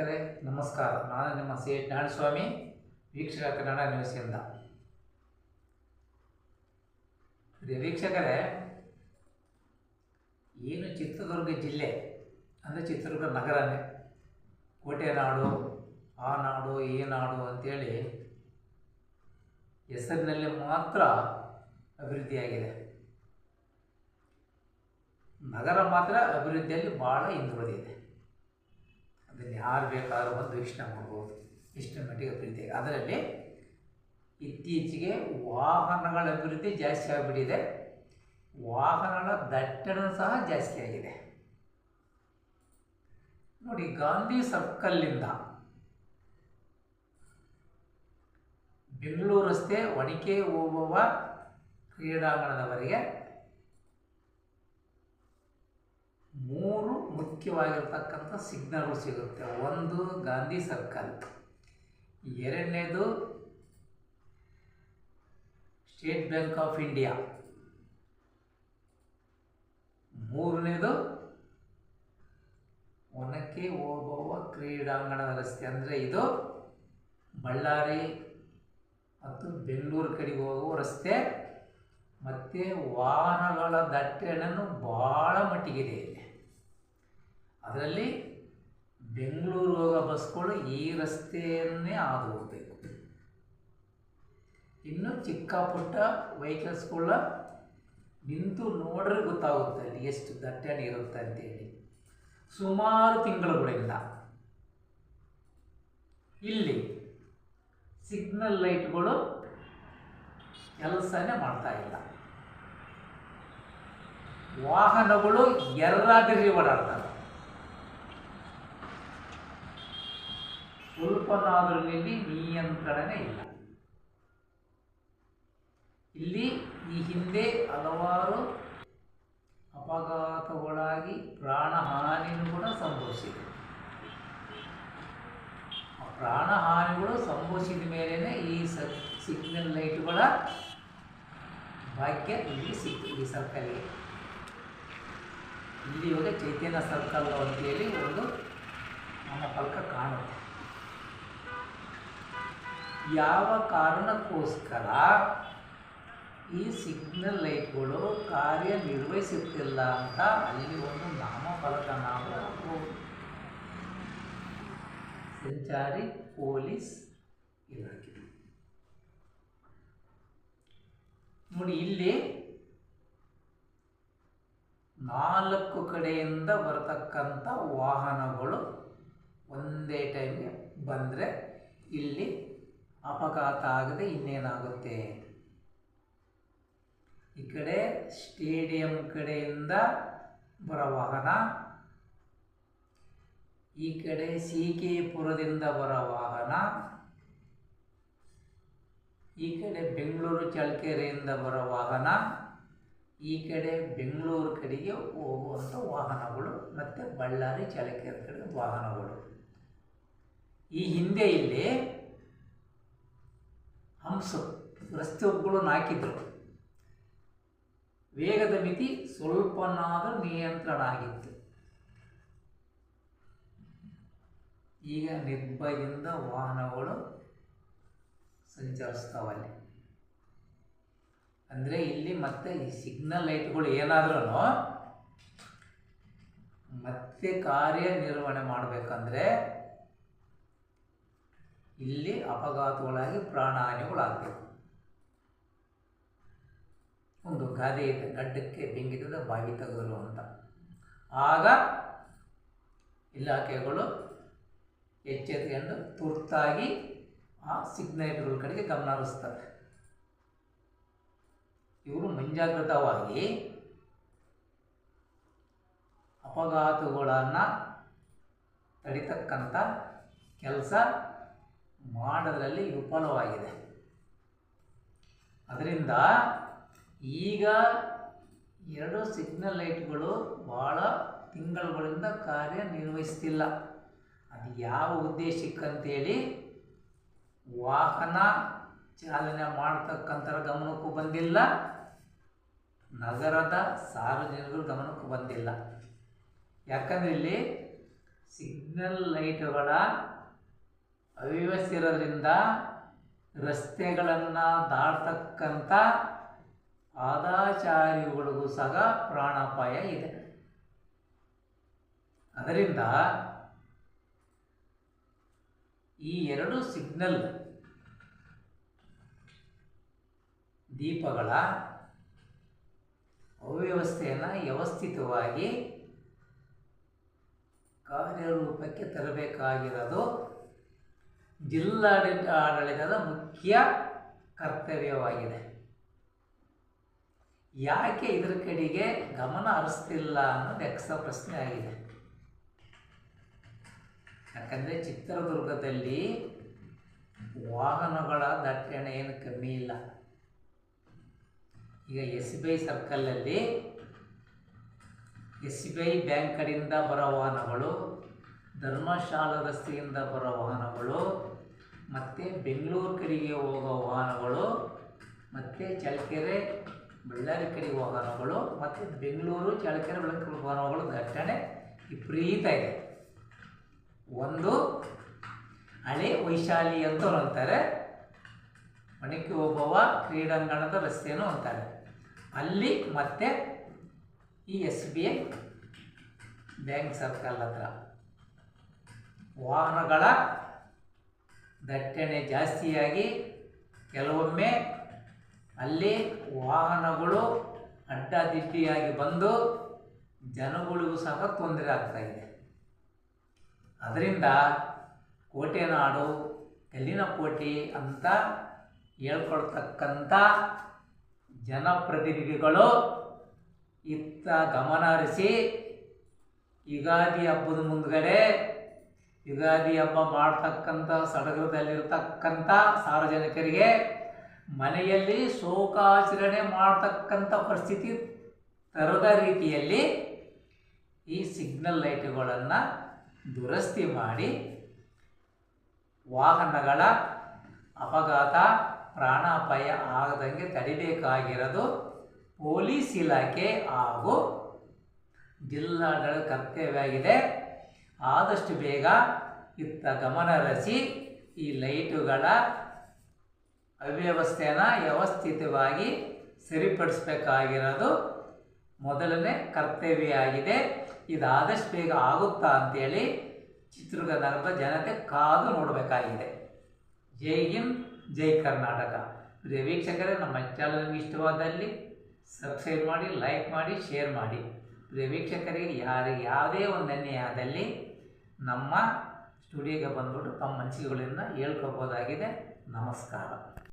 ವೀಕ್ಷಕರೇ, ನಮಸ್ಕಾರ. ನಾನು ನಿಮ್ಮ ಸಿ ಎಚ್ ನಾರಾಯಣಸ್ವಾಮಿ ವೀಕ್ಷಕ ಕನ್ನಡ ನ್ಯೂಸಿಂದ ವೀಕ್ಷಕರೇ, ಏನು ಚಿತ್ರದುರ್ಗ ಜಿಲ್ಲೆ, ಅಂದರೆ ಚಿತ್ರದುರ್ಗ ನಗರನೇ ಕೋಟೆ ನಾಡು ಆ ನಾಡು ಈ ನಾಡು ಅಂತೇಳಿ ಹೆಸರಿನಲ್ಲಿ ಮಾತ್ರ ಅಭಿವೃದ್ಧಿಯಾಗಿದೆ. ನಗರ ಮಾತ್ರ ಅಭಿವೃದ್ಧಿಯಲ್ಲಿ ಭಾಳ ಹಿಂದುಳಿದಿದೆ ಅದನ್ನು ಯಾರು ಬೇಕಾದರೂ ಬಂದು ವೀಕ್ಷಣೆ ಮಾಡ್ಬೋದು. ಇಷ್ಟರ ಮಟ್ಟಿಗೆ ಅಭಿವೃದ್ಧಿ ಅದರಲ್ಲಿ ಇತ್ತೀಚೆಗೆ ವಾಹನಗಳ ಅಭಿವೃದ್ಧಿ ಜಾಸ್ತಿ ಆಗಿಬಿಟ್ಟಿದೆ. ವಾಹನಗಳ ದಟ್ಟಣ ಸಹ ಜಾಸ್ತಿ ಆಗಿದೆ. ನೋಡಿ, ಗಾಂಧಿ ಸರ್ಕಲ್ನಿಂದ ಬೆಂಗಳೂರು ರಸ್ತೆ ಒಣಕೆ ಹೋಗುವ ಕ್ರೀಡಾಂಗಣದವರೆಗೆ ಮೂರು ಮುಖ್ಯವಾಗಿರ್ತಕ್ಕಂಥ ಸಿಗ್ನಲ್ಗಳು ಸಿಗುತ್ತೆ. ಒಂದು, ಗಾಂಧಿ ಸರ್ಕಲ್. ಎರಡನೇದು, ಸ್ಟೇಟ್ ಬ್ಯಾಂಕ್ ಆಫ್ ಇಂಡಿಯಾ. ಮೂರನೇದು, ಒನಕೆ ಓಬವ್ವ ಕ್ರೀಡಾಂಗಣದ ರಸ್ತೆ ಅಂದರೆ ಇದು ಬಳ್ಳಾರಿ ಮತ್ತು ಬೆಂಗಳೂರು ಕಡೆಗೆ ಹೋಗುವ ರಸ್ತೆ. ಮತ್ತು ವಾಹನಗಳ ದಟ್ಟಣೆಯನ್ನು ಭಾಳ ಮಟ್ಟಿಗಿದೆ ಇಲ್ಲಿ. ಅದರಲ್ಲಿ ಬೆಂಗಳೂರು ಹೋಗೋ ಬಸ್ಗಳು ಈ ರಸ್ತೆಯನ್ನೇ ಹಾದು ಹೋಗ್ಬೇಕು ಇನ್ನು ಚಿಕ್ಕ ಪುಟ್ಟ ವೆಹಿಕಲ್ಸ್ಗಳ ನಿಂತು ನೋಡ್ರೆ ಗೊತ್ತಾಗುತ್ತೆ ಅಲ್ಲಿ ಎಷ್ಟು ದಟ್ಟಣೆ ಇರುತ್ತೆ ಅಂತೇಳಿ. ಸುಮಾರು ತಿಂಗಳುಗಳಿಂದ. ಇಲ್ಲಿ ಸಿಗ್ನಲ್ ಲೈಟ್ಗಳು ಕೆಲಸನೇ ಮಾಡ್ತಾ ಇಲ್ಲ. ವಾಹನಗಳು ಎರಡಾಗಿ ಓಡಾಡ್ತವೆ ಸ್ವಲ್ಪನಾದರೂ ಇಲ್ಲಿ ನಿಯಂತ್ರಣವೇ ಇಲ್ಲ. ಇಲ್ಲಿ ಈ ಹಿಂದೆ ಹಲವಾರು ಅಪಘಾತಗಳಾಗಿ ಪ್ರಾಣಹಾನಿನೂ ಕೂಡ ಸಂಭವಿಸಿದೆ. ಪ್ರಾಣಹಾನಿಗಳು ಸಂಭವಿಸಿದ ಮೇಲೇ ಈ ಸ, ಸಿಗ್ನಲ್ ಲೈಟ್ಗಳ ಭಾಗ್ಯ ಇಲ್ಲಿ ಸಿಕ್ತು ಈ ಸರ್ಕಲ್ಗೆ. ಇಲ್ಲಿ ಇವಾಗ ಚೈತನ್ಯ ಸರ್ಕಲ್ ಅಂತೇಳಿ ಒಂದು ನಾಮಫಲಕ ಕಾಣುತ್ತೆ. ಯಾವ ಕಾರಣಕ್ಕೋಸ್ಕರ ಈ ಸಿಗ್ನಲ್ ಲೈಟ್ಗಳು ಕಾರ್ಯನಿರ್ವಹಿಸುತ್ತಿಲ್ಲ ಅಂತ ಅಲ್ಲಿ ಒಂದು ನಾಮಫಲಕ ನಾವು. ಸಂಚಾರಿ ಪೊಲೀಸ್ ಇಲಾಖೆ ನೋಡಿ, ಇಲ್ಲಿ ನಾಲ್ಕು ಕಡೆಯಿಂದ ಬರತಕ್ಕಂಥ ವಾಹನಗಳು ಒಂದೇ ಟೈಮ್ಗೆ ಬಂದರೆ ಇಲ್ಲಿ ಅಪಘಾತ ಆಗದೆ ಇನ್ನೇನಾಗುತ್ತೆ? ಈ ಕಡೆ ಸ್ಟೇಡಿಯಂ ಕಡೆಯಿಂದ ಬರೋ ವಾಹನ, ಈ ಕಡೆ ಸಿ ಕೆ ಪುರದಿಂದ ಬರೋ ವಾಹನ, ಈ ಕಡೆ ಬೆಂಗಳೂರು ಚಳ್ಳಕೆರೆಯಿಂದ ಬರೋ ವಾಹನ, ಈ ಕಡೆ ಬೆಂಗಳೂರು ಕಡೆಗೆ ಹೋಗುವಂಥ ವಾಹನಗಳು ಮತ್ತು ಬಳ್ಳಾರಿ ಚಳಕೆರೆ ಕಡೆ ವಾಹನಗಳು. ಈ ಹಿಂದೆ ಇಲ್ಲಿ ಹಂಸ ಒಬ್ಬಳನ್ನು ಹಾಕಿದ್ರು. ವೇಗದ ಮಿತಿ ಸ್ವಲ್ಪನಾದರೂ ನಿಯಂತ್ರಣ ಆಗಿತ್ತು. ಈಗ ನಿರ್ಭಯದಿಂದ ವಾಹನಗಳು ಸಂಚರಿಸ್ತಾವಲ್ಲಿ. ಅಂದರೆ ಇಲ್ಲಿ ಮತ್ತೆ ಈ ಸಿಗ್ನಲ್ ಲೈಟ್ಗಳು ಏನಾದ್ರೂ ಮತ್ತೆ ಕಾರ್ಯನಿರ್ವಹಣೆ ಮಾಡಬೇಕಂದ್ರೆ ಇಲ್ಲಿ ಅಪಘಾತಗಳಾಗಿ ಪ್ರಾಣಹಾನಿಗಳಾಗಬೇಕು ಒಂದು ಗಾದೆ ಇದೆ ಗಡ್ಡಕ್ಕೆ ಬೆಂಗಿದ ಬಾವಿ ತಗಲು ಅಂತ. ಆಗ ಇಲಾಖೆಗಳು ಎಚ್ಚೆತ್ಕೊಂಡು ತುರ್ತಾಗಿ ಆ ಸಿಗ್ನೇಟರ್ಗಳ ಕಡೆಗೆ ಗಮನ ಹರಿಸ್ತಾರೆ. ಇವರು ಮುಂಜಾಗ್ರತವಾಗಿ ಅಪಘಾತಗಳನ್ನು ತಡಿತಕ್ಕಂಥ ಕೆಲಸ ಮಾಡೋದ್ರಲ್ಲಿ ವಿಫಲವಾಗಿದೆ. ಅದರಿಂದ ಈಗ ಎರಡು ಸಿಗ್ನಲ್ ಲೈಟ್ಗಳು ಭಾಳ ತಿಂಗಳುಗಳಿಂದ ಕಾರ್ಯನಿರ್ವಹಿಸ್ತಿಲ್ಲ. ಅದು ಯಾವ ಉದ್ದೇಶಕ್ಕಂತೇಳಿ ವಾಹನ ಚಾಲನೆ ಮಾಡ್ತಕ್ಕಂಥರ ಗಮನಕ್ಕೂ ಬಂದಿಲ್ಲ. ನಗರದ ಸಾರ್ವಜನಿಕರು ಗಮನಕ್ಕೂ ಬಂದಿಲ್ಲ. ಯಾಕಂದರೆ ಇಲ್ಲಿ ಸಿಗ್ನಲ್ ಲೈಟುಗಳ ಅವ್ಯವಸ್ಥೆ ಇರೋದ್ರಿಂದ ರಸ್ತೆಗಳನ್ನು ದಾಟತಕ್ಕಂಥ ಪಾದಾಚಾರಿಗಳಿಗೂ ಸಹ ಪ್ರಾಣಾಪಾಯ ಇದೆ. ಅದರಿಂದ ಈ ಎರಡು ಸಿಗ್ನಲ್ ದೀಪಗಳ ಅವ್ಯವಸ್ಥೆಯನ್ನು ವ್ಯವಸ್ಥಿತವಾಗಿ ಕಾರ್ಯರೂಪಕ್ಕೆ ತರಬೇಕಾಗಿರೋದು ಜಿಲ್ಲಾಡಳಿತ ಆಡಳಿತದ ಮುಖ್ಯ ಕರ್ತವ್ಯವಾಗಿದೆ. ಯಾಕೆ ಇದರ ಕಡೆಗೆ ಗಮನ ಹರಿಸ್ತಿಲ್ಲ ಅನ್ನೋದು ಎಕ್ಸಾ ಪ್ರಶ್ನೆ ಆಗಿದೆ. ಯಾಕಂದರೆ ಚಿತ್ರದುರ್ಗದಲ್ಲಿ ವಾಹನಗಳ ದಟ್ಟಣೆ ಏನು ಕಮ್ಮಿ ಇಲ್ಲ. ಈಗ ಎಸ್ ಬಿ ಐ ಸರ್ಕಲಲ್ಲಿ ಎಸ್ ಬಿ ಐ ಬ್ಯಾಂಕ್ ಕಡೆಯಿಂದ ಬರೋ ವಾಹನಗಳು ಧರ್ಮಶಾಲಾ ರಸ್ತೆಯಿಂದ ಬರೋ ವಾಹನಗಳು, ಮತ್ತು ಬೆಂಗಳೂರು ಕಡೆಗೆ ಹೋಗೋ ವಾಹನಗಳು, ಮತ್ತು ಚಳ್ಳಕೆರೆ, ಬಳ್ಳಾರಿ ಕಡೆಗೆ ವಾಹನಗಳು, ಮತ್ತು ಬೆಂಗಳೂರು, ಚಳ್ಳಕೆರೆ, ಬಳ್ಳಾರಿ ವಾಹನಗಳು ದಟ್ಟಣೆ ವಿಪರೀತ ಇದೆ. ಒಂದು, ಹಳೆ ವೈಶಾಲಿ ಅಂತ ಅಂತಾರೆ. ಮಣಿಕೆ ಓಬವ್ವ ಕ್ರೀಡಾಂಗಣದ ರಸ್ತೆಯನ್ನು ಅಂತಾರೆ. ಅಲ್ಲಿ ಮತ್ತೆ ಈ S B I bank circle ಹತ್ರ. ವಾಹನಗಳ ದಟ್ಟಣೆ ಜಾಸ್ತಿಯಾಗಿ ಕೆಲವೊಮ್ಮೆ ಅಲ್ಲಿ ವಾಹನಗಳು ಅಡ್ಡದಿಡ್ಡಿಯಾಗಿ ಬಂದು ಜನಗಳಿಗೂ ಸಹ ತೊಂದರೆ ಆಗ್ತಾ ಇದೆ. ಅದರಿಂದ ಕೋಟೆನಾಡು ಕಲ್ಲಿನ ಕೋಟೆ ಅಂತ ಹೇಳ್ಕೊಳ್ತಕ್ಕಂಥ ಜನಪ್ರತಿನಿಧಿಗಳು ಇತ್ತ ಗಮನ ಹರಿಸಿ, ಯುಗಾದಿ ಹಬ್ಬದ ಮುಂದ್ಗಡೆ ಯುಗಾದಿ ಹಬ್ಬ ಮಾಡ್ತಕ್ಕಂಥ ಸಡಗರದಲ್ಲಿರ್ತಕ್ಕಂಥ ಸಾರ್ವಜನಿಕರಿಗೆ ಮನೆಯಲ್ಲಿ ಶೋಕಾಚರಣೆ ಮಾಡ್ತಕ್ಕಂಥ ಪರಿಸ್ಥಿತಿ ತರದ ರೀತಿಯಲ್ಲಿ ಈ ಸಿಗ್ನಲ್ ಲೈಟುಗಳನ್ನು ದುರಸ್ತಿ ಮಾಡಿ ವಾಹನಗಳ ಅಪಘಾತ, ಪ್ರಾಣಾಪಾಯ ಆಗದಂಗೆ ತಡಿಬೇಕಾಗಿರೋದು ಪೊಲೀಸ್ ಇಲಾಖೆ ಹಾಗೂ ಜಿಲ್ಲಾಡಳಿತ ಕರ್ತವ್ಯವಾಗಿದೆ. ಆದಷ್ಟು ಬೇಗ ಇತ್ತ ಗಮನ ಹರಿಸಿ ಈ ಲೈಟುಗಳ ಅವ್ಯವಸ್ಥೆನ ವ್ಯವಸ್ಥಿತವಾಗಿ ಸರಿಪಡಿಸ್ಬೇಕಾಗಿರೋದು ಮೊದಲನೇ ಕರ್ತವ್ಯ ಆಗಿದೆ ಇದಾದಷ್ಟು ಬೇಗ ಆಗುತ್ತಾ ಅಂತೇಳಿ ಚಿತ್ರದುರ್ಗ ನಗರದ ಜನತೆ ಕಾದು ನೋಡಬೇಕಾಗಿದೆ. ಜೈ ಹಿಂದ್, ಜೈ ಕರ್ನಾಟಕ. ಪ್ರಿಯ ವೀಕ್ಷಕರೇ, ನಮ್ಮ ಚಾನಲ್ ನಿಮಗೆ ಇಷ್ಟವಾದಲ್ಲಿ ಸಬ್ಸ್ಕ್ರೈಬ್ ಮಾಡಿ ಲೈಕ್ ಮಾಡಿ ಶೇರ್ ಮಾಡಿ. ಪ್ರಿಯ ವೀಕ್ಷಕರಿಗೆ ಯಾರಿಗೆ ಯಾವುದೇ ಒಂದು ಅನ್ಯಾಯ ಆದಲ್ಲಿ ನಮ್ಮ ಸ್ಟುಡಿಯೋಗೆ ಬಂದ್ಬಿಟ್ಟು ತಮ್ಮ ಮನಸ್ಸುಗಳನ್ನು ಹೇಳ್ಕೋಬೋದಾಗಿದೆ. ನಮಸ್ಕಾರ.